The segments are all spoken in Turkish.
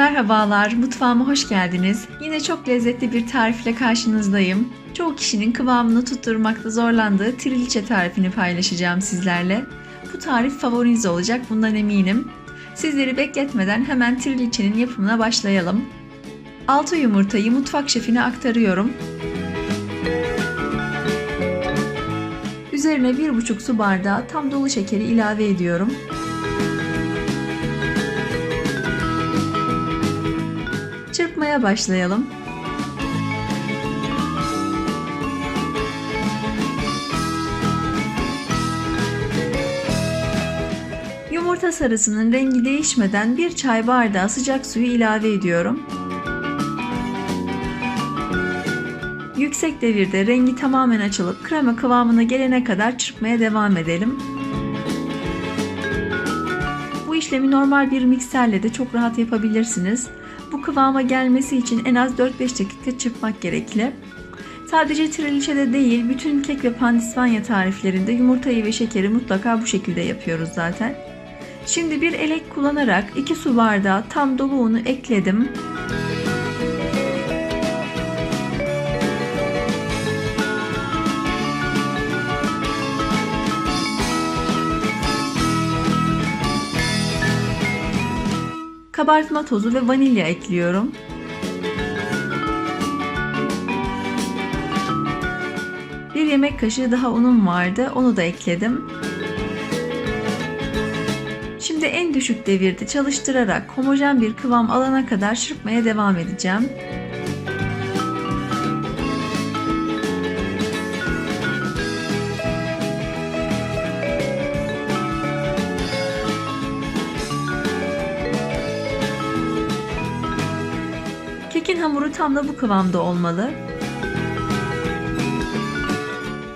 Merhabalar, mutfağıma hoş geldiniz. Yine çok lezzetli bir tarifle karşınızdayım. Çoğu kişinin kıvamını tutturmakta zorlandığı trilçe tarifini paylaşacağım sizlerle. Bu tarif favoriniz olacak, bundan eminim. Sizleri bekletmeden hemen trilçenin yapımına başlayalım. 6 yumurtayı mutfak şefine aktarıyorum. Üzerine 1,5 su bardağı tam dolu şekeri ilave ediyorum. Çırpmaya başlayalım. Yumurta sarısının rengi değişmeden bir çay bardağı sıcak suyu ilave ediyorum. Yüksek devirde rengi tamamen açılıp krema kıvamına gelene kadar çırpmaya devam edelim. Bu işlemi normal bir mikserle de çok rahat yapabilirsiniz. Bu kıvama gelmesi için en az 4-5 dakika çırpmak gerekli. Sadece trileçede değil, bütün kek ve pandispanya tariflerinde yumurtayı ve şekeri mutlaka bu şekilde yapıyoruz zaten. Şimdi bir elek kullanarak 2 su bardağı tam dolu unu ekledim. Kabartma tozu ve vanilya ekliyorum. Bir yemek kaşığı daha unum vardı. Onu da ekledim. Şimdi en düşük devirde çalıştırarak homojen bir kıvam alana kadar çırpmaya devam edeceğim. Hamuru tam da bu kıvamda olmalı.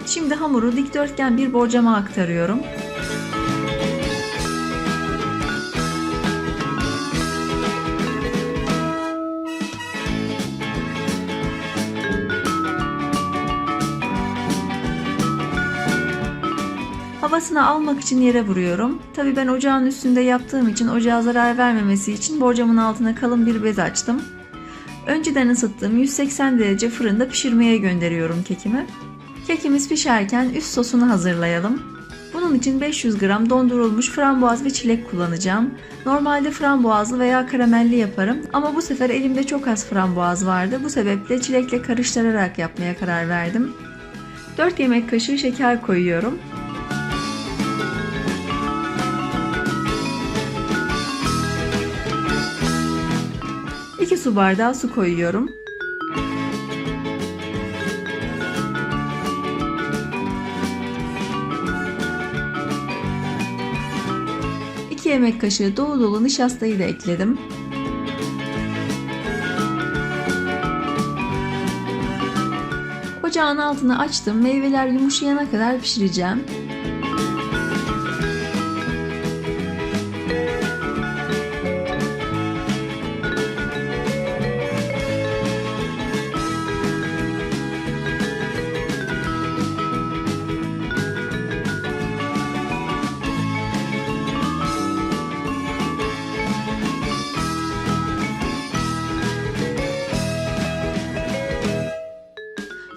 Şimdi hamuru dikdörtgen bir borcama aktarıyorum. Havasını almak için yere vuruyorum. Tabi ben ocağın üstünde yaptığım için ocağa zarar vermemesi için borcamın altına kalın bir bez açtım. Önceden ısıttığım 180 derece fırında pişirmeye gönderiyorum kekimi. Kekimiz pişerken üst sosunu hazırlayalım. Bunun için 500 gram dondurulmuş frambuaz ve çilek kullanacağım. Normalde frambuazlı veya karamelli yaparım ama bu sefer elimde çok az frambuaz vardı. Bu sebeple çilekle karıştırarak yapmaya karar verdim. 4 yemek kaşığı şeker koyuyorum. İki su bardağı su koyuyorum. Yemek kaşığı dolu dolu nişastayı da ekledim. Ocağın altını açtım. Meyveler yumuşayana kadar pişireceğim.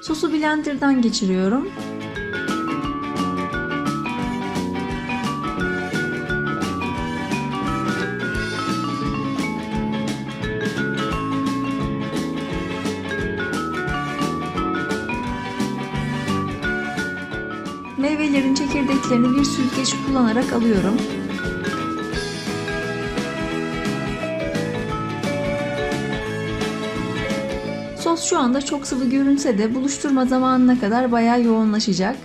Sosu blenderdan geçiriyorum. Meyvelerin çekirdeklerini bir süzgeç kullanarak alıyorum. Sos şu anda çok sıvı görünse de buluşturma zamanına kadar bayağı yoğunlaşacak.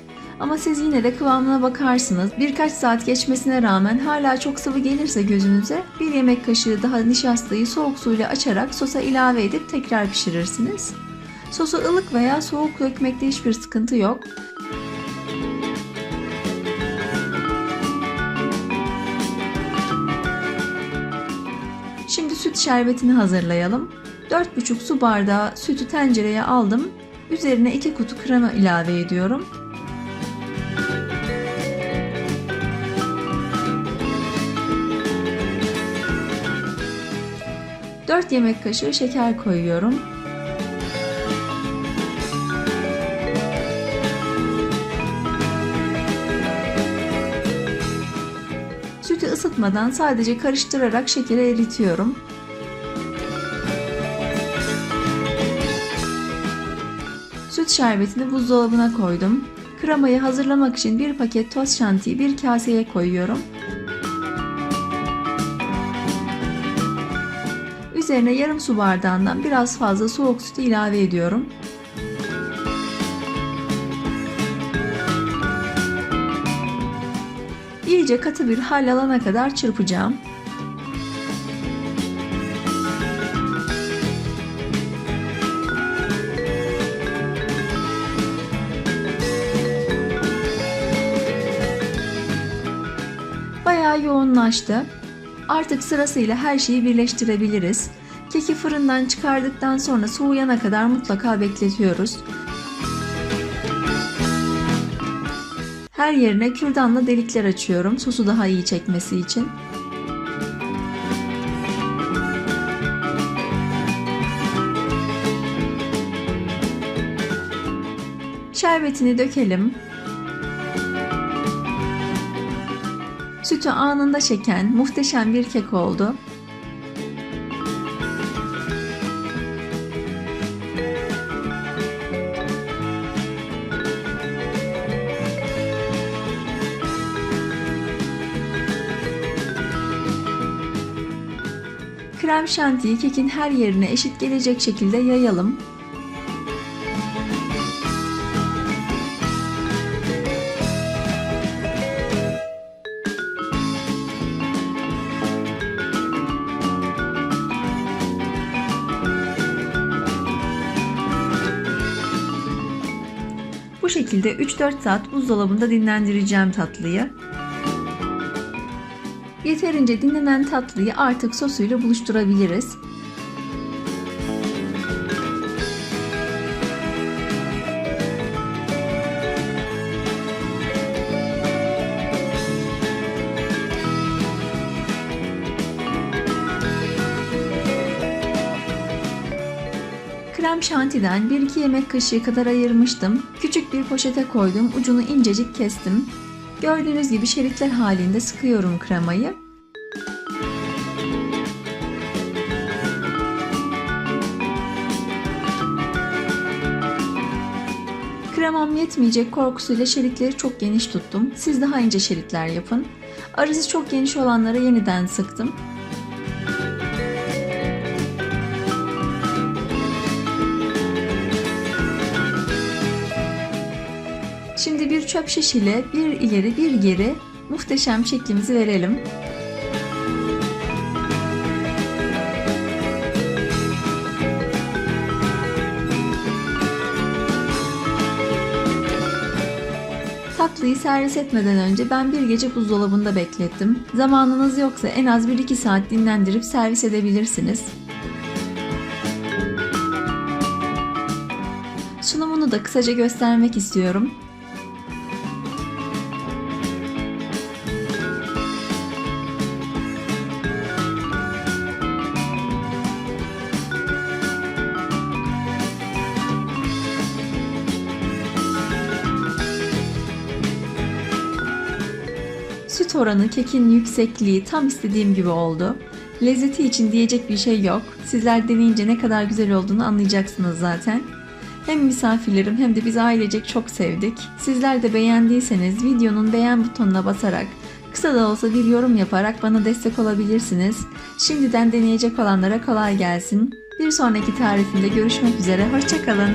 Ama siz yine de kıvamına bakarsınız. Birkaç saat geçmesine rağmen hala çok sıvı gelirse gözünüze bir yemek kaşığı daha nişastayı soğuk suyla açarak sosa ilave edip tekrar pişirirsiniz. Sosu ılık veya soğuk dökmekte hiçbir sıkıntı yok. Şimdi süt şerbetini hazırlayalım. 4,5 su bardağı sütü tencereye aldım. Üzerine 2 kutu krema ilave ediyorum. 4 4 yemek kaşığı şeker koyuyorum. Sütü ısıtmadan sadece karıştırarak şekeri eritiyorum. Şerbetini buzdolabına koydum. Kremayı hazırlamak için bir paket toz şantiyi bir kaseye koyuyorum. Üzerine yarım su bardağından biraz fazla soğuk sütü ilave ediyorum. İyice katı bir hal alana kadar çırpacağım. Bayağı yoğunlaştı. Artık sırasıyla her şeyi birleştirebiliriz. Keki fırından çıkardıktan sonra soğuyana kadar mutlaka bekletiyoruz. Her yerine kürdanla delikler açıyorum sosu daha iyi çekmesi için. Şerbetini dökelim. Sütü anında çeken muhteşem bir kek oldu. Krem şantiyi kekin her yerine eşit gelecek şekilde yayalım. Bu şekilde 3-4 saat buzdolabında dinlendireceğim tatlıyı. Yeterince dinlenen tatlıyı artık sosuyla buluşturabiliriz. Krem şantiden 1-2 yemek kaşığı kadar ayırmıştım. Küçük bir poşete koydum, ucunu incecik kestim. Gördüğünüz gibi şeritler halinde sıkıyorum kremayı. Kremam yetmeyecek korkusuyla şeritleri çok geniş tuttum. Siz daha ince şeritler yapın. Arası çok geniş olanlara yeniden sıktım. Bir çöp şiş ile bir ileri bir geri muhteşem şeklimizi verelim. Tatlıyı servis etmeden önce ben bir gece buzdolabında beklettim. Zamanınız yoksa en az 1-2 saat dinlendirip servis edebilirsiniz. Sunumunu da kısaca göstermek istiyorum. Süt oranı, kekin yüksekliği tam istediğim gibi oldu. Lezzeti için diyecek bir şey yok. Sizler deneyince ne kadar güzel olduğunu anlayacaksınız zaten. Hem misafirlerim hem de biz ailecek çok sevdik. Sizler de beğendiyseniz videonun beğen butonuna basarak kısa da olsa bir yorum yaparak bana destek olabilirsiniz. Şimdiden deneyecek olanlara kolay gelsin. Bir sonraki tarifimde görüşmek üzere. Hoşçakalın.